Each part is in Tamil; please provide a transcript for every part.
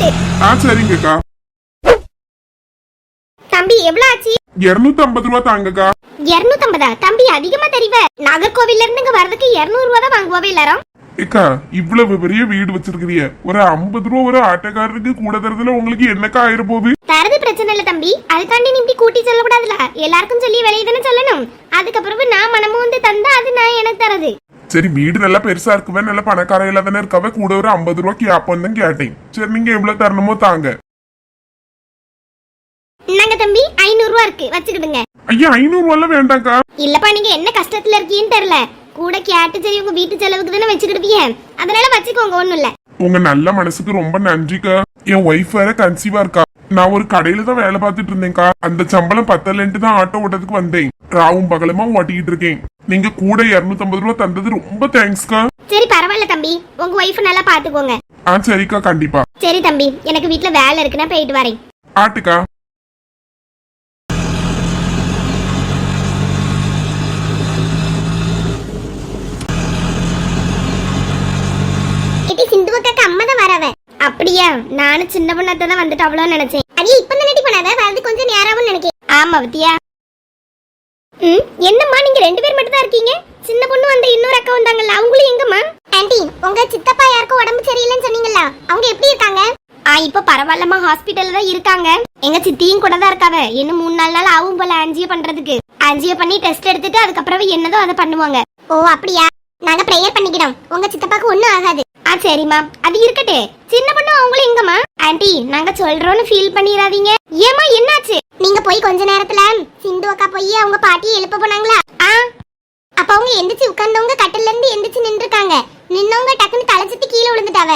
ரைட்டு ஆ சரிங்கக்கா தம்பி எவ்வளவு ஆச்சு இருநூத்தி ஐம்பது ரூபா தாங்கக்கா. இருநூத்தம்பதா? தம்பி அதிகமா தெரிவ. நாகர்கோவில்ல இருந்து இங்க வர்றதுக்கு இருநூறு ரூபா தான் வாங்குவாவே எல்லாரும். ஏக்கா இவ்வளவு பெரிய வீடு வச்சிருக்கிறிய ஒரு ஐம்பது ரூபா ஒரு ஆட்டோக்காரருக்கு கூட தரதுல உங்களுக்கு என்னக்கா ஆயிர போகுது தரது பிரச்சனை இல்ல தம்பி. அதுக்காண்டி நீ இப்படி கூட்டி சொல்லக்கூடாதுல. எல்லாருக்கும் சொல்லி விலையை தானே சொல்லணும். அதுக்கப்புறம் நான் மனமும் வந்து தந்தா அது நான் எனக்கு தரது சரி வீடு நல்லா பெருசா இருக்குவே நல்ல பணக்காரையில தானே இருக்காவே கூட ஒரு ஐம்பது ரூபா கேப்போம் தான் கேட்டேன். சரி நீங்க எவ்வளவு தரணுமோ தாங்க. இந்தாங்க தம்பி ஐநூறு ரூபா இருக்கு வச்சுக்கிடுங்க. ஐயா ஐநூறு ரூபாய் வேண்டாம்க்கா. இல்லப்பா நீங்க என்ன கஷ்டத்துல இருக்கீன்னு தெரியல. கூட கேட்டு சரி உங்க வீட்டு செலவுக்கு தானே வச்சுக்கிடுவீங்க அதனால வச்சுக்கோங்க ஒண்ணும் இல்ல. உங்க நல்ல மனசுக்கு ரொம்ப நன்றிக்கா. என் ஒய்ஃப் வேற கன்சீவா இருக்கா. நான் ஒரு கடையில தான் வேலை பார்த்துட்டு இருந்தேன்க்கா. அந்த சம்பளம் பத்தலன்ட்டு தான் ஆட்டோ ஓட்டத்துக்கு வந்தேன். ராவும் பகலமா ஓட்டிக்கிட்டு இருக்கேன். நீங்க கூட 250 ரூபா தந்தது ரொம்ப தேங்க்ஸ்க்கா சரி பரவாயில்ல தம்பி. உங்க ஒய்ஃப் நல்லா பாத்துக்கோங்க. ஆ சரிக்கா கண்டிப்பா. சரி தம்பி எனக்கு வீட்ல வேலை இருக்கு நான் போயிட்டு வரேன். ஆட்டுக்கா. இது சிந்துவக்காக்கு அம்மா தான் வரவ. அப்படியா? நானும் சின்ன பொண்ணாத்த தான் வந்துட்டு அவ்வளோ நினைச்சேன். அது இப்ப தானடி பண்ணாத? வரது கொஞ்சம் நேராவும் நினைக்கிறேன் ஆமா பத்தியா? ம் என்னம்மா நீங்க ரெண்டு பேர் மட்டும் தான் இருக்கீங்க? சின்ன பொண்ணு வந்த இன்னொரு அக்கா வந்தாங்கல்ல அவங்களும் எங்கம்மா? ஆண்டி உங்க சித்தப்பா யாருக்கும் உடம்பு சரியில்லைன்னு சொன்னீங்கல்ல அவங்க எப்படி இருக்காங்க? ஆ இப்ப பரவாயில்லம்மா ஹாஸ்பிட்டல்ல தான் இருக்காங்க. எங்க சித்தியும் கூட தான் இருக்காவ. இன்னும் மூணு நாலு நாள் ஆகும் போல ஆன்ஜியோ பண்றதுக்கு. ஆன்ஜியோ பண்ணி டெஸ்ட் எடுத்துட்டு அதுக்கப்புறம் என்னதோ அதை பண்ணுவாங்க. ஓ அப்படியா? நாங்க ப்ரேயர் பண்ணிக்கிறோம் உங்க சித்தப்பாக்கு ஒண்ணும் ஆகாது. ஆ சரிம்மா. அது இருக்கட்டே சின்ன பொண்ணு அவங்களும் எங்கம்மா? ஆன்ட்டி நாங்க சொல்றோம்னு ஃபீல் பண்ணிராதீங்க ஏமா என்னாச்சு? நீங்க போய் கொஞ்ச நேரத்துல சிந்து அக்கா போய் அவங்க பாட்டியை எழுப்ப போனாங்களா? ஆ? அப்ப அவங்க எந்திரிச்சு உட்கார்ந்தவங்க கட்டில இருந்து எந்திரிச்சு நின்றுட்டாங்க நின்னவங்க டக்குன்னு தலைச்சிட்டு கீழே விழுந்துட்டாவ.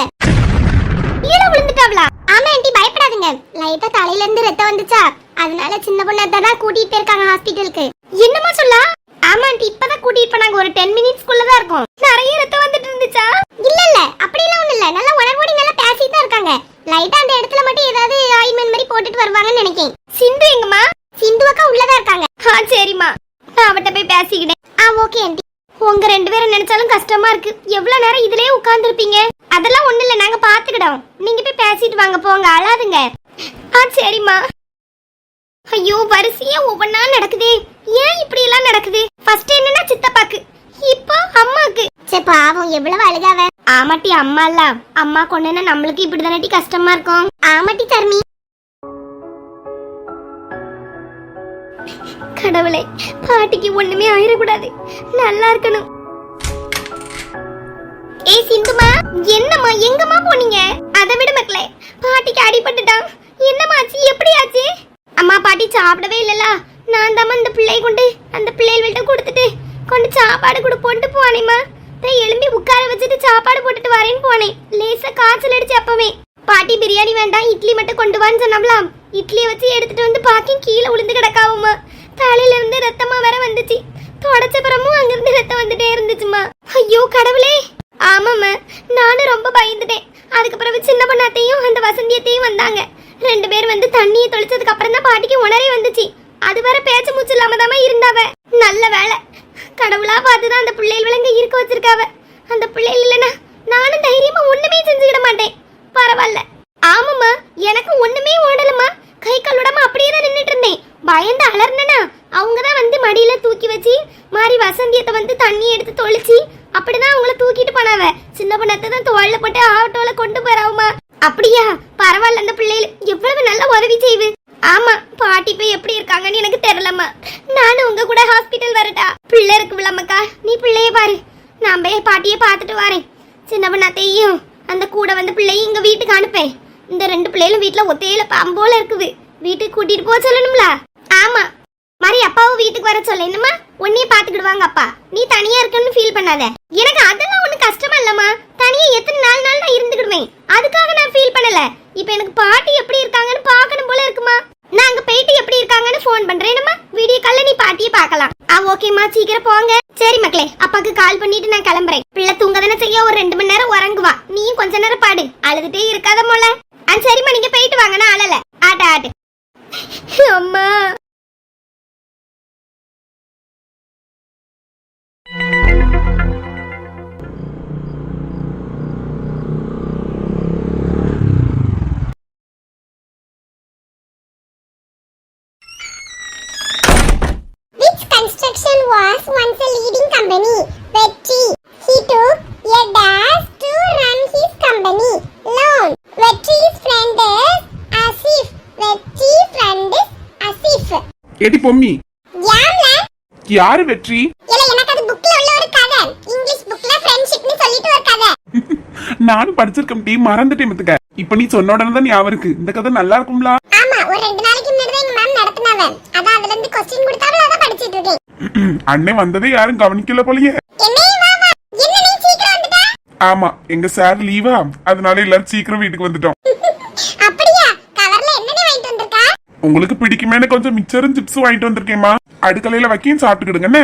கீழே விழுந்துட்டாவளா? ஆமா ஆண்டி பயப்படாதீங்க. லைட்டா தலையில இருந்து ரத்தம் வந்துச்சா? அதனால சின்ன பொண்ணு தான் கூட்டிட்டு போயிருக்காங்க ஹாஸ்பிட்டலுக்கு. என்னமா சொல்லா? ஆமா ஆண்டி இப்பதான் கூட்டிட்டு போனாங்க. ஒரு டென் மினிட்ஸ்க்குள்ள தான் இருக்கும். நிறைய ரத்தம் வந்துட்டு இருந்துச்சா? இல்ல இல்ல. அப்படி எல்லாம் ஒண்ணு இல்ல. நல்லா உணர்வோடி நல்லா பேசிட்டு தான் இருக்காங்க. லைட்டா அந்த இடத்துல மட்டும் ஏதாவது ஆயின்மெண்ட் மாதிரி போட்டுட்டு வருவாங்கன்னு நினைக்கிறேன் சிந்து எங்கம்மா? சிந்து அக்கா உள்ளதா இருக்காங்க. ஆ சரிம்மா. நான் அவட்ட போய் பேசிக்கிட்டேன். ஆ ஓகே ஆன்ட்டி உங்க ரெண்டு பேரும் நினைச்சாலும் கஷ்டமா இருக்கு. எவ்வளவு நேரம் இதுலயே உட்கார்ந்து இருப்பீங்க அதெல்லாம் ஒண்ணு இல்ல நாங்க பாத்துக்கிடோம். நீங்க போய் பேசிட்டு வாங்க போங்க அழாதுங்க. ஆ சரிம்மா. ஐயோ வரிசையா ஒவ்வொன்னா நடக்குதே. ஏன் இப்படி எல்லாம் நடக்குது? ஃபர்ஸ்ட் என்னன்னா சித்தப்பாக்கு. இப்போ அம்மாக்கு. சே பாவம் எவ்வளவு அழுகாவ ஆமாட்டி அம்மா இல்ல. அம்மா கொண்டுனா நம்மளுக்கு இப்படிதானட்டி கஷ்டமா இருக்கும். ஆமாட்டி தர்மி. கடவுளே பாட்டிக்கு ஒண்ணுமே ஆயிடக்கூடாது நல்லா இருக்கணும். ஏய் சிந்துமா என்னம்மா எங்கம்மா போனீங்க? அதை விட மக்களே. பாட்டிக்கு அடிபட்டுட்டான். என்னம்மா ஆச்சு? எப்படி ஆச்சு அம்மா பாட்டி சாப்பிடவே இல்லல நான் தான் அந்த பிள்ளை கொண்டு அந்த பிள்ளைகள்கிட்ட கொடுத்துட்டு கொண்டு சாப்பாடு கூட போட்டு போனேம்மா. தான் எழும்பி உட்கார வச்சுட்டு சாப்பாடு போட்டுட்டு வரேன்னு போனேன். லேசா காய்ச்சல் அடிச்சு அப்பவே. பாட்டி பிரியாணி வேண்டாம் இட்லி மட்டும் கொண்டு வான்னு சொன்னோம்லாம் இட்லியை வச்சு எடுத்துட்டு வந்து பாக்கியும் கீழே விழுந்து கிடக்காவும்மா. தலையில இருந்து ரத்தமா வேற வந்துச்சு. தொடச்ச பிறமும் அங்கிருந்து ரத்தம் வந்துட்டே இருந்துச்சுமா ஐயோ கடவுளே! ஆமாம்மா நானும் ரொம்ப பயந்துட்டேன். அதுக்கு பிறகு சின்ன பொண்ணாத்தையும் அந்த வசந்தியத்தையும் வந்தாங்க. ரெண்டு பேர் வந்து தண்ணியை தொளிச்சதுக்கு அப்புறம் தான் பாட்டிக்கு உணரே வந்துச்சு. அது வர பேச்சு மூச்சு இல்லாம தாம இருந்தாவ. நல்ல வேலை கடவுளா பார்த்துதான் அந்த பிள்ளைகள் விலங்க இருக்க வச்சிருக்காவ. அந்த பிள்ளைகள் இல்லைன்னா நானும் தைரியமா ஒண்ணுமே செஞ்சுக்கிட மாட்டேன். பரவாயில்ல. ஆமாம்மா எனக்கு ஒண்ணுமே ஓடலம்மா. கை கால் விடாம அப்படியே தான் நின்னுட்டு இருந்தேன். பயந்து அலர்னனா அவங்க தான் வந்து மடியில தூக்கி வச்சு மாறி வசந்தியத்தை வந்து தண்ணி எடுத்து தொளிச்சு அப்படிதான் அவங்கள தூக்கிட்டு போனாவ. சின்ன பண்ணத்தை தான் தோல்ல போட்டு ஆட்டோல கொண்டு போறாவுமா அப்படியா? பரவாயில்ல அந்த பிள்ளைகள். எவ்வளவு நல்ல உதவி செய்வு ஆமா பாட்டி போய் எப்படி இருக்காங்கன்னு எனக்கு தெரியலம்மா. நானும் உங்க கூட ஹாஸ்பிட்டல் வரட்டா. பிள்ளை இருக்கு விழாமக்கா நீ பிள்ளைய பாரு. நான் போய் பாட்டியை பார்த்துட்டு வரேன். சின்ன பொண்ணாத்தையும் அந்த கூட வந்த பிள்ளையும் இங்க வீட்டுக்கு அனுப்பேன். இந்த ரெண்டு பிள்ளைகளும் வீட்டுல ஒத்தையில பாம்போல இருக்குது. வீட்டுக்கு கூட்டிட்டு போக சொல்லணும்ல? ஆமா. மாதிரி அப்பாவும் வீட்டுக்கு வர சொல்ல. என்னம்மா? உன்னையே பாத்துக்கிடுவாங்க அப்பா. நீ தனியா இருக்கன்னு ஃபீல் பண்ணாத. எனக்கு அதெல்லாம் ஒண்ணு கஷ்டமா இல்லம்மா. தனியா எத்தனை நாள் நாள் நான் இருந்துக்கிடுவேன். அதுக்காக நான் ஃபீல் பண்ணல. இப்போ எனக்கு பாட்டி எப்படி இருக்காங்கன்னு பார்க்கணும் போல இருக்குமா? நான் அங்க போயிட்டு எப்படி இருக்காங்கன்னு ஃபோன் பண்றேன். நம்ம வீடியோ கால்ல நீ பாட்டியை பார்க்கலாம். ஆ ஓகேம்மா சீக்கிரம் போங்க. சரி மக்களே அப்பாக்கு கால் பண்ணிட்டு நான் கிளம்புறேன். பிள்ளை தூங்க தானே செய்ய ஒரு ரெண்டு மணி நேரம் உறங்குவா. நீயும் கொஞ்ச நேரம் பாடு. அழுதுட்டே இருக்காத மோல ஆ சரிம்மா நீங்க போயிட்டு வாங்க நான் அழல. ஆட்ட ஆட்டு. அம்மா. construction was once a leading company, Vetri. He took a dash to run his company, Loan. Vetri's friend is Asif. Vetri friend is Asif. ஏடி பொம்மி. யாம்ல யாரு வெற்றி? இல்ல எனக்கு அது புக்ல உள்ள ஒரு கதை. இங்கிலீஷ் புக்ல ஃப்ரெண்ட்ஷிப்னு படிச்சிருக்கேன் டீ மறந்துட்டேன் மத்துக்க. இப்ப நீ சொன்ன உடனே தான் ஞாபகம் இந்த கதை நல்லா இருக்கும்ல? ஆமா ஒரு ரெண்டு நாளைக்கு முன்னாடி தான் எங்க மேம் நடத்துனவன் அதான் அதுல இருந்து கொஸ்டின் கொடுத்தாவல படிச்சிட்டு இருக்கேன் அண்ணே வந்ததே யாரும் கவனிக்கல போலயே. ஆமா எங்க சார் லீவா அதனால எல்லாரும் சீக்கிரம் வீட்டுக்கு வந்துட்டோம். உங்களுக்கு பிடிக்குமேனு கொஞ்சம் மிச்சரும் சிப்ஸ் வாங்கிட்டு வந்திருக்கேம்மா. அடுக்கலையில வைக்கையும் சாப்பிட்டுக்கிடுங்கண்ணே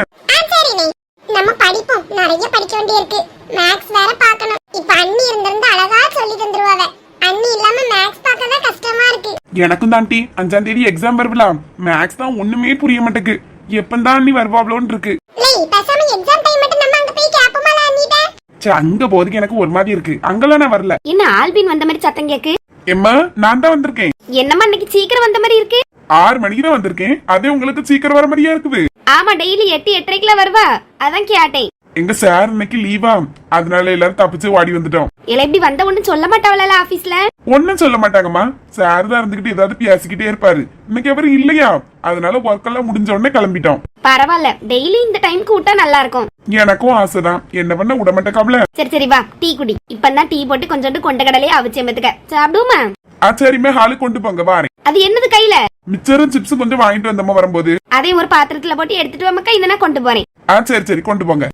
நம்ம படிப்போம். நிறைய படிக்க வேண்டியிருக்கு. மேக்ஸ் வேற பார்க்கணும். இப்ப அண்ணி இருந்திருந்தா அழகா சொல்லி தந்துருவாவ. அண்ணி இல்லாம மேக்ஸ் பார்க்க தான் கஷ்டமா இருக்கு. எனக்கும் தான் டி அஞ்சாம் தேதி எக்ஸாம் வருவலாம். மேக்ஸ் தான் ஒண்ணுமே புரிய மாட்டேக்கு. எப்பந்தான் நீ வருவாப்ளோன்னு இருக்கு லேய் பேசாம எக்ஸாம் டைம் மட்டும் நம்ம அங்க போய் கேப்போமால அண்ணிட்ட சே அங்க போறதுக்கு எனக்கு ஒரு மாதிரி இருக்கு. அங்கெல்லாம் நான் வரல. என்ன ஆல்பின் வந்த மாதிரி சத்தம் கேக்கு? எம்மா நான் தான் வந்திருக்கேன். என்னம்மா இன்னைக்கு சீக்கிரம் வந்த மாதிரி இருக்கு? ஆறு மணிக்கு தான் வந்திருக்கேன். அதே உங்களுக்கு சீக்கிரம் வர மாதிரியா இருக்குது? ஆமா டெய்லி எட்டு எட்டரைக்குல வருவா. அதான் கேட்டேன். எங்க சார் இன்னைக்கு லீவா அதனால எல்லாரும் தப்பிச்சு வாடி வந்துட்டோம். இல்ல இப்படி வந்த ஒண்ணு சொல்ல மாட்டாவல ஆபீஸ்ல ஒன்னும் சொல்ல மாட்டாங்கம்மா. சார் தான் இருந்துகிட்டு ஏதாவது பேசிக்கிட்டே இருப்பாரு. இன்னைக்கு அவர் இல்லையா? அதனால ஒர்க் எல்லாம் முடிஞ்ச உடனே கிளம்பிட்டோம். பரவாயில்ல டெய்லி இந்த டைம்க்கு விட்டா நல்லா இருக்கும். எனக்கும் ஆசைதான். என்ன பண்ண விட மாட்டேக்காப்ல? சரி சரி வா. டீ குடி. இப்பதான் டீ போட்டு கொஞ்சோண்டு கொண்ட கடலையே அவிச்சு எமத்துக்க சாப்பிடுமா ஆ சரிமே ஹாலுக்கு கொண்டு போங்க. வாரேன். அது என்னது கையில? மிச்சரும் சிப்ஸ் கொஞ்சம் வாங்கிட்டு வந்தம்மா வரும்போது. அதையும் ஒரு பாத்திரத்துல போட்டு எடுத்துட்டு வாமக்கா இதை நான் கொண்டு போறேன். ஆ சரி சரி. கொண்டு போங்க.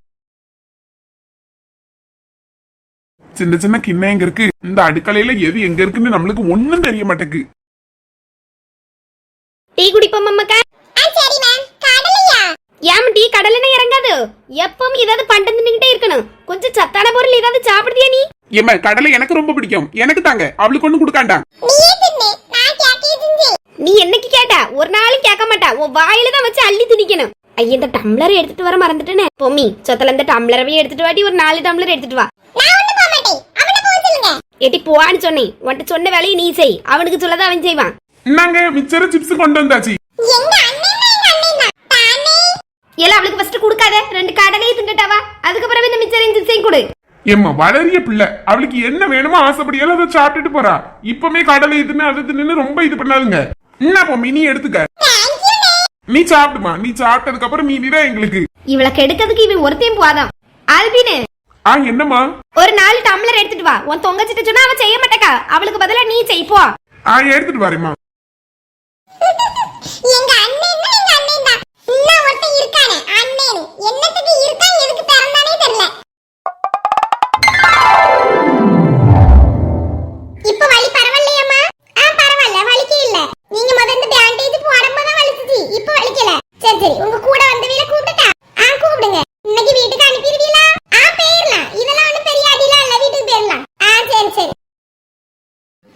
சின்ன சின்ன கிண்ணம் எங்க இருக்கு. இந்த அடுக்கலையில எது எங்க இருக்குன்னு நம்மளுக்கு ஒண்ணும் தெரிய மாட்டேக்கு டீ குடிப்போம் அம்மாக்கா. ஆ சரி மேம் கடலையா? ஏன் டீ கடலைன்னு இறங்காது. எப்பவும் ஏதாவது பண்டு நின்னுகிட்டே இருக்கணும். கொஞ்சம் சத்தான பொருள் ஏதாவது சாப்பிடுதியா நீ? ஏம்மா கடலை எனக்கு ரொம்ப பிடிக்கும். எனக்கு தாங்க. அவளுக்கு ஒண்ணு கொடுக்காண்டா நீ என்னைக்கு கேட்டா? ஒரு நாளும் கேட்க மாட்டா. உன் வாயில தான் வச்சு அள்ளி திணிக்கணும். ஐயா இந்த டம்ளர் எடுத்துட்டு வர மறந்துட்டேனே. பொம்மி சொத்தல இந்த டம்ளரவே எடுத்துட்டு வாடி. ஒரு நாலு டம்ளர் எடுத்துட்டு வா நான் ஒண்ணு போக மாட்டேன் அவன போக சொல்லுங்க எட்டி போவான்னு சொன்னேன். உன்கிட்ட சொன்ன வேலையை நீ செய். அவனுக்கு சொல்லதான் அவன் செய்வான். நாங்க மிச்சரும் சிப்ஸ் கொண்டு வந்தாச்சு. எல்லாம் அவளுக்கு ஃபர்ஸ்ட் கொடுக்காத. ரெண்டு கடலையும் தின்னுட்டாவா? அதுக்கப்புறம் இந்த மிச்சரையும் சிப்ஸையும் கொடு. ஏம்மா வளரிய பிள்ளை. அவளுக்கு என்ன வேணுமோ ஆசைப்படியாலும் அதை சாப்பிட்டுட்டு போறா. இப்பமே கடலை இதுன்னு அது இதுன்னு ரொம்ப இது பண்ணாதுங்க என்ன பொம்மி நீ எடுத்துக்க. நீ சாப்பிடுமா? நீ சாப்பிட்டதுக்கு அப்புறம் மீதிதான் எங்களுக்கு. இவளை கெடுக்கிறதுக்கு இவன் ஒருத்தையும் போவாதான். ஆல்பினு ஆ என்னம்மா? ஒரு நாலு டம்ளர் எடுத்துட்டு வா. உன் தொங்கச்சிட்ட சொன்னா அவன் செய்ய மாட்டேக்கா. அவளுக்கு பதிலா நீ செய் போ. ஆ எடுத்துட்டு வரேம்மா. எங்க அண்ணன் எங்க அண்ணன் தான். இன்னும் ஒருத்தன் இருக்கானே அண்ணன். என்னத்துக்கு இருக்கான் எதுக்கு பிறந்தானே தெரியல. இப்ப வலி பரவாயில்லையாம்மா? ஆ பரவாயில்ல வலிக்கே இல்ல. நீங்க முதல்ல இந்த பேண்டேஜ் போடும்போது தான் வலிச்சுச்சு. இப்ப வலிக்கல. சரி சரி உங்க கூட வந்தவையில கூப்பிட்டுட்டா ஆ கூப்பிடுங்க இன்னைக்கு வீட்டுக்கு அனுப்பிடுவீங்களா ஆ போயிடலாம் இதெல்லாம் ஒண்ணும் பெரிய அடிலாம் இல்ல வீட்டுக்கு போயிடலாம் ஆ சரி சரி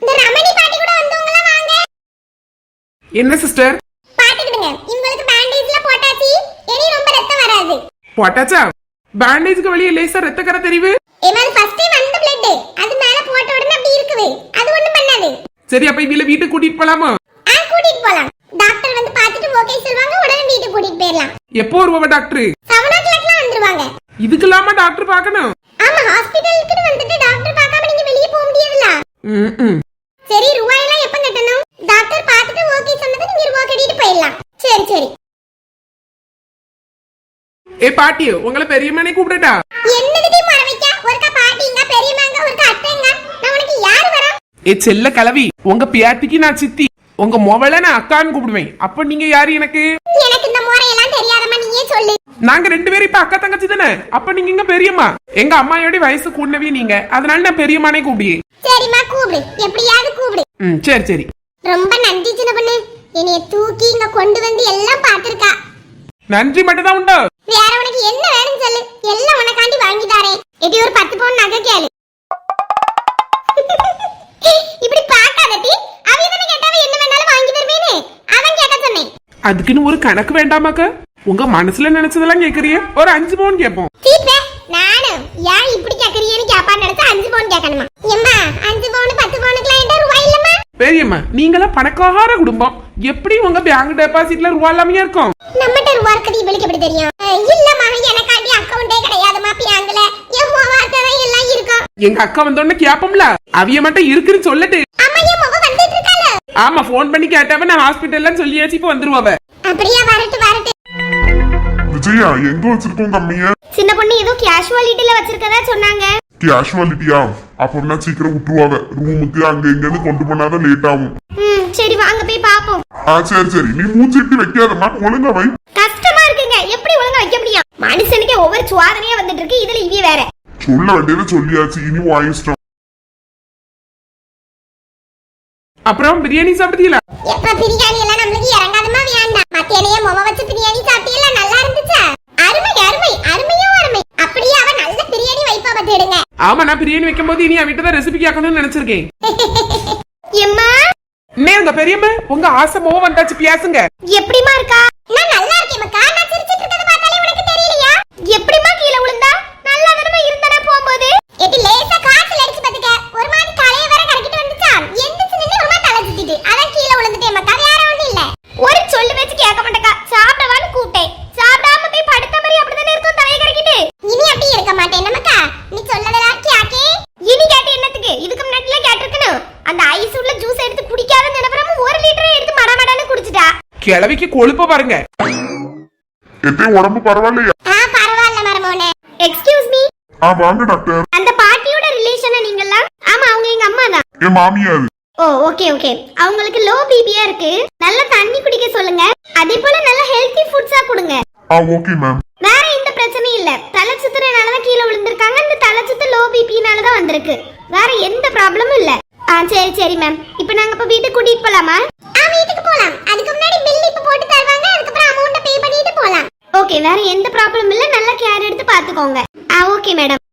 இந்த ரமணி பாட்டி கூட வந்தவங்களா வாங்க என்ன சிஸ்டர் பாத்துக்கிடுங்க. இவங்களுக்கு பேண்டேஜ்ல போட்டாச்சு. இனி ரொம்ப ரத்தம் வராது. போட்டாச்சா? பேண்டேஜ்க்கு வெளியே லேசா ரத்த கரை தெரிவு இவன் ஃபர்ஸ்ட் வந்த பிளட் அது மேல போட்ட உடனே அப்படி இருக்குது. அது ஒண்ணும் பண்ணாது. சரி அப்ப இவள வீட்டுக்கு கூட்டிட்டு போலாமா? ஆ கூட்டிட்டு போலாம். டாக்டர் வந்து பார்த்துட்டு ஓகே சொல்வாங்க உடனே வீட்டுக்கு கூட்டிட்டு போயிடலாம். எப்போ வருவா டாக்டர் செவன் ஓ கிளாக்லாம் வந்துருவாங்க. இதுக்கெல்லாமா டாக்டர் பார்க்கணும்? ஆமா ஹாஸ்பிட்டலுக்கு வந்துட்டு டாக்டர் பார்க்காம நீங்க வெளியே போக முடியாதுல ம். சரி ரூபாயெல்லாம் எப்ப கட்டணும் டாக்டர் பார்த்துட்டு ஓகே சொன்னதை நீங்க ரூபா கட்டிட்டு போயிடலாம் சரி சரி ஏ பாட்டி உங்களை பெரியம்மனே கூப்பிடட்டா ஏ செல்ல கலவி உங்க பியாட்டிக்கு நான் சித்தி. உங்க மொபைல நான் அக்கான்னு கூப்பிடுவேன். அப்ப நீங்க யாரு எனக்கு? நாங்க ரெண்டு பேரும் இப்ப அக்கா தங்கச்சி தானே? அப்ப நீங்க இங்க பெரியம்மா. எங்க அம்மாயோட வயசு கூடவே நீங்க. அதனால நான் பெரியம்மானே கூப்பிடியே. சரிம்மா கூப்பிடு. எப்படியாவது கூப்பிடு. ம் சரி சரி. ரொம்ப நன்றி சின்ன பொண்ணு. என்னைய தூக்கி இங்க கொண்டு வந்து எல்லாம் பாத்திருக்கா நன்றி மட்டும் தான் உண்டோ. வேற உனக்கு என்ன வேணும் சொல்லு. எல்லாம் உனக்காண்டி வாங்கி தாரேன். இது ஒரு பத்து பவுன் நகை கேளு. இப்படி பார்க்காதட்டி அவ தானே கேட்டாவ என்ன வேணாலும் வாங்கி தருவேன்னு. அவன் கேட்க சொன்னேன். அதுக்குன்னு ஒரு கணக்கு வேண்டாமாக்கா உங்க மனசுல நினைச்சதெல்லாம் கேக்குறிய? ஒரு அஞ்சு பவுன் கேட்போம். சீப்பே நானும் ஏன் இப்படி கேக்குறீங்கன்னு கேப்பான்னு நினைச்சா அஞ்சு பவுன் கேட்கணுமா? எம்மா அஞ்சு பவுன் பத்து பவுனுக்குலாம் பெரியம்மா நீங்களாம் பணக்கார குடும்பம். எப்படி உங்க பேங்க் டெபாசிட்ல ரூபா இல்லாம இருக்கும்? நம்மகிட்ட ரூபா இருக்குது இவளுக்கு எப்படி தெரியும்? இல்லம்மா எனக்காண்டி அக்கவுண்டே கிடையாதுமா பியாங்கல என் வார்த்தை தான் எல்லாம் இருக்கும் எங்க அக்கா வந்தோடனே கேப்போம்ல? அவிய மட்டும் இருக்குன்னு சொல்லட்டு ஆமா போன் பண்ணி கேட்டாவ நான் ஹாஸ்பிட்டல்ல சொல்லியாச்சு இப்ப வந்துருவாவ அப்படியா வரட்டு வரட்டு. விஜயா எங்க வச்சிருக்கோம் கம்மிய? சின்ன பொண்ணு ஏதோ கேஷுவாலிட்டில வச்சிருக்கதா சொன்னாங்க. கேஷுவாலிட்டியா அப்படின்னா சீக்கிரம் விட்டுருவாங்க ரூமுக்கு அங்க இங்கன்னு கொண்டு போனாதான் லேட் ஆகும். ம் சரி வாங்க போய் பாப்போம். ஆ சரி சரி. நீ மூச்சிட்டு வைக்காதம்மா ஒழுங்கா வை. கஷ்டமா இருக்குங்க. எப்படி ஒழுங்கா வைக்க முடியும்? மனுஷனுக்கே ஒவ்வொரு சுவாதனையா வந்துட்டு இருக்கு இதுல இவிய வேற. சொல்ல வேண்டியதை சொல்லியாச்சு. இனி வாங்கிச்சிட்டோம் அப்புறம் பிரியாணி சாப்பிட்டீங்களா? எப்ப பிரியாணி எல்லாம் நம்மளுக்கு இறங்காதமா வேண்டாம். மத்தியானையே மொம வச்சு பிரியாணி சாப்பிட்டீங்களா? நல்லா இருந்துச்சா? அருமை அருமை அருமையும் அருமை அப்படியே அவ வைப்பா பத்திடுங்க ஆமா நான் பிரியாணி வைக்கும் போது இனி அவன்கிட்ட தான் ரெசிபி கேட்கணும்னு நினைச்சிருக்கேன். எம்மா? இன்னே உங்க பெரியம்மா? உங்க ஆசை மோ வந்தாச்சு பேசுங்க. எப்படிமா இருக்கா? நான் நல்லா இருக்கேன் மக்கா நான் சிரிச்சிட்டு இருக்கறது பார்த்தாலே உனக்கு தெரியலையா எப்படிமா கீழே விழுந்தா நல்லா தானமா இருந்தானே போகும்போது எடி லேசா காத்துல அடிச்சு பாத்துக்க ஒரு மாதிரி தலைய வேற கறக்கிட்டு வந்துச்சா எந்திரிச்சு நின்னு ஒரு மாதிரி தலை சுத்திட்டு அதான் கீழே விழுந்துட்டேன் மக்கா வேற ஒண்ணும் இல்ல ஒரு சொல்லு வச்சு கேட்க மாட்டேக்கா சாப்பிடவான்னு கூப்பிட்டேன் சாப்பிடாம போய் படுத்த மாதிரி அப்படிதானே இருக்கும் தலைய கறக்கிட்டு இனி அப்படி இருக்க மாட்டேன் நமக்கா நீ சொல்லதெல்லாம் கேக்கே இனி கேட்டு என்னத்துக்கு இதுக்கு முன்னாடிலாம் கேட்டிருக்கணும் அந்த ஐஸ் உள்ள ஜூஸ் எடுத்து குடிக்காத நினைப்பறமும் ஒரு லிட்டரை எடுத்து மடமடன்னு குடிச்சிட்டா கிழவிக்கு கொழுப்ப பாருங்க. எத்தையும் உடம்பு பரவாயில்லையா? ஆ பரவாயில்ல மரமோனே எக்ஸ்கியூஸ் மீ ஆ வாங்க டாக்டர். அந்த பாட்டியோட ரிலேஷனா நீங்கலாம் ஆமா அவங்க எங்க அம்மா தான். என் மாமியாரு. ஓ ஓகே ஓகே அவங்களுக்கு லோ பிபியா இருக்கு. நல்ல தண்ணி குடிக்க சொல்லுங்க. அதே போல நல்ல ஹெல்தி ஃபுட்ஸா கொடுங்க. ஆ ஓகே மேம் வேற எந்த பிரச்சனையும் இல்ல. தலை சுத்துறனால தான் கீழே விழுந்திருக்காங்க. இந்த தலை சுத்து லோ பிபினால தான் வந்திருக்கு. வேற எந்த ப்ராப்ளமும் இல்ல. ஆ சரி சரி மேம் இப்போ நாங்க இப்ப வீட்டுக்கு கூட்டிட்டு போலாமா? ஆ வீட்டுக்கு போலாம். அதுக்கு முன்னாடி பில் இப்ப போட்டு தருவாங்க. அதுக்கப்புறம் அமௌண்ட் பே பண்ணிட்டு போலாம். ஓகே வேற எந்த ப்ராப்ளமும் இல்ல. நல்லா கேர் எடுத்து பாத்துக்கோங்க. ஆ ஓகே மேடம்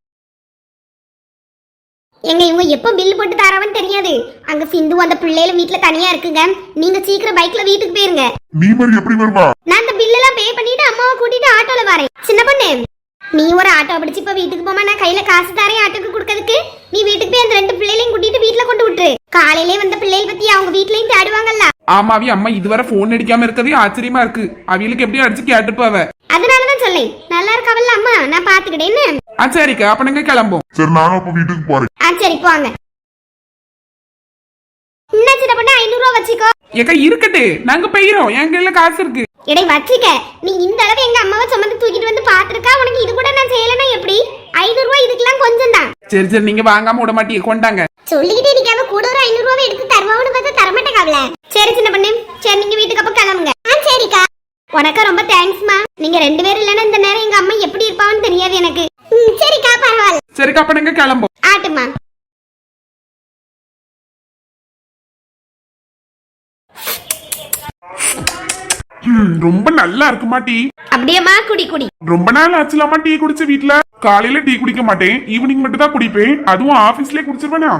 எங்க இவங்க எப்போ பில் போட்டு தரவன்னு தெரியாது. அங்க சிந்து அந்த பிள்ளைல வீட்ல தனியா இருக்குங்க. நீங்க சீக்கிரம் பைக்ல வீட்டுக்கு போயிருங்க. நீ மாதிரி எப்படி வருவா? நான் அந்த பில் எல்லாம் பே பண்ணிட்டு அம்மாவை கூட்டிட்டு ஆட்டோல வரேன். சின்ன பொண்ணு. நீ ஒரு ஆட்டோ பிடிச்சு இப்ப வீட்டுக்கு போமா நான் கையில காசு தரேன் ஆட்டோக்கு கொடுக்கறதுக்கு. நீ வீட்டுக்கு போய் அந்த ரெண்டு பிள்ளைகளையும் கூட்டிட்டு வீட்ல கொண்டு விட்டுரு. காலையிலே வந்த பிள்ளைகள் பத்தி அவங்க வீட்லயும் தேடுவாங்கல்ல. ஆமாவி அம்மா இதுவரை போன் அடிக்காம இருக்கதே ஆச்சரியமா இருக்கு. அவிகளுக்கு எப்படியும் அடிச்சு கேட்டுப்பாவ அதனாலதான் சொல்லேன். நல்லா இருக்காவல்ல அம்மா? நான் பாத்துக்கிட்டேன்னு ஆ சரிக்கா. அப்ப நாங்க கிளம்போம் சரி நானும் அப்ப வீட்டுக்கு போறேன். ஆ சரி போங்க. சின்ன பொண்ணு ஐநூறு ரூபா வச்சுக்கோ. ஏக்கா இருக்கட்டு. நாங்க போயிரோம் என் கையில காசு இருக்கு. இடை வச்சுக்க. நீ இந்த அளவு எங்க அம்மாவை சுமந்து தூக்கிட்டு வந்து பாத்துருக்கா உனக்கு இது கூட நான் செய்யலைன்னா எப்படி? ஐநூறு ரூபாய் இதுக்கெல்லாம் கொஞ்சம் தான் சரி சரி நீங்க வாங்காம விட மாட்டீங்க. கொண்டாங்க. சொல்லிக்கிட்டே இருக்காம கூட ஒரு ஐநூறு ரூபாய் எடுத்து தருவான்னு பார்த்தா தரமாட்டேக்காவல சரி சின்ன பொண்ணு சரி நீங்க வீட்டுக்கு அப்ப கிளம்புங்க ஆ சரிக்கா உனக்கு ரொம்ப தேங்க்ஸ்மா நீங்க ரெண்டு பேரும் இல்லைன்னா இந்த நேரம் எங்க அம்மா எப்படி இருப்பான்னு தெரியாது எனக்கு ம், சரிக்கா பரவாயில்ல சரிக்கா அப்ப நாங்க கிளம்போம் ஆட்டுமா ம், ரொம்ப நல்லா இருக்குமா டீ அப்படியேம்மா குடி குடி. ரொம்ப நாள் ஆச்சுலாமா டீ குடிச்ச வீட்ல. காலையில டீ குடிக்க மாட்டேன் ஈவினிங் மட்டும் தான் குடிப்பேன். அதுவும் ஆபீஸ்லயே குடிச்சிருவேனா?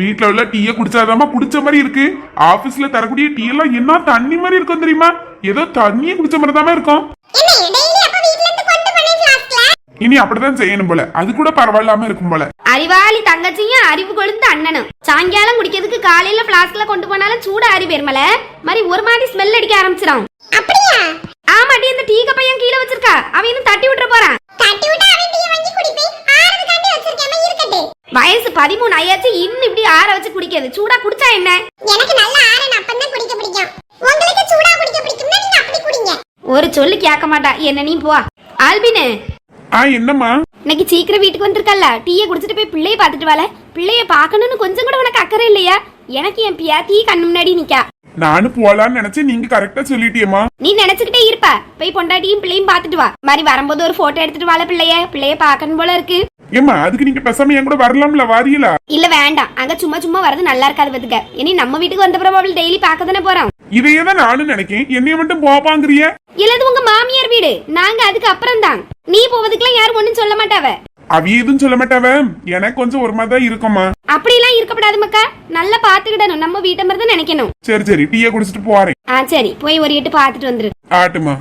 வீட்ல உள்ள டீயை குடிச்சாதாம்மா குடிச்ச மாதிரி இருக்கு. ஆபீஸ்ல தரக்கூடிய டீ எல்லாம் என்ன தண்ணி மாதிரி இருக்கும் தெரியுமா? ஏதோ தண்ணியே குடிச்ச மாதிரி தான் இருக்கும். இனி அப்படிதான் செய்யணும் போல. அது கூட பரவாயில்லாம இருக்கும் போல. அறிவாளி தங்கச்சியும் அறிவு கொழுந்த அண்ணனும். சாயங்காலம் குடிக்கிறதுக்கு காலையில பிளாஸ்க்ல கொண்டு போனாலும் சூட பெருமல மாதிரி ஒரு மாதிரி ஸ்மெல் அடிக்க ஆரம்பிச்சிடும் அப்படியா? ஆமாட்டி இந்த டீ கப்பையும் கீழே வச்சிருக்கா. அவன் இன்னும் தட்டி விட்டுற போறான். தட்டி விட்டு அவன் டீ வாங்கி குடிப்பேன் ஆறதுக்காண்டி வச்சிருக்கேன் இருக்கட்டே வயசு பதிமூணு ஆயாச்சு இன்னும் இப்படி ஆற வச்சு குடிக்கிறது. சூடா குடிச்சா என்ன? எனக்கு நல்ல ஆறன் அப்பதான் குடிக்க பிடிக்கும். உங்களுக்கு சூடா குடிக்க பிடிக்கும்னா நீங்க அப்படி குடிங்க. ஒரு சொல்லு கேட்க மாட்டா. என்ன நீ போ. ஆல்பினு. ஆ என்னம்மா? இன்னைக்கு சீக்கிரம் வீட்டுக்கு வந்திருக்கல்ல. டீயை குடிச்சிட்டு போய் பிள்ளைய பார்த்துட்டு வாழ பிள்ளைய பார்க்கணும்னு கொஞ்சம் கூட உனக்கு அக்கறை இல்லையா? எனக்கு என் பியாத்தி கண்ணு முன்னாடி நிக்கா. நானும் போலான்னு நினைச்சேன் நீங்க கரெக்டா சொல்லிட்டியம்மா. நீ நினைச்சுக்கிட்டே இருப்ப. போய் பொண்டாட்டியும் பிள்ளையும் பார்த்துட்டு வா. மாதிரி வரும்போது ஒரு போட்டோ எடுத்துட்டு வாழ பிள்ளைய. பிள்ளைய பார்க்கணும் போல இருக்கு. ஏம்மா அதுக்கு நீங்க பேசாம என் கூட வரலாம்ல வாரியலா? இல்ல வேண்டாம். அங்க சும்மா சும்மா வரது நல்லா இருக்காது பத்துக்க. இனி நம்ம வீட்டுக்கு வந்தப்புறம் அவள் டெய்லி பார்க்க தானே போறோம் இதையே தான் நானும் நினைக்கேன். என்னைய மட்டும் போப்பாங்கிறிய? இல்லது உங்க மாமியார் வீடு. நாங்க அதுக்கு அப்புறம் தான் நீ போவதுக்கெல்லாம் யாரும் ஒண்ணும் சொல்ல மாட்டாவ. அவிய எதுவும் சொல்ல மாட்டாவ எனக்கு கொஞ்சம் ஒரு மாதிரி தான் இருக்கும்மா. அப்படிலாம் இருக்கப்படாது மக்கா. நல்லா பாத்துக்கிடணும் நம்ம வீட்டை மாதிரி தான் நினைக்கணும். சரி சரி. டீயை குடிச்சிட்டு போறேன். ஆ சரி. போய் ஒரு எட்டு பார்த்துட்டு வந்துரு. ஆட்டுமா.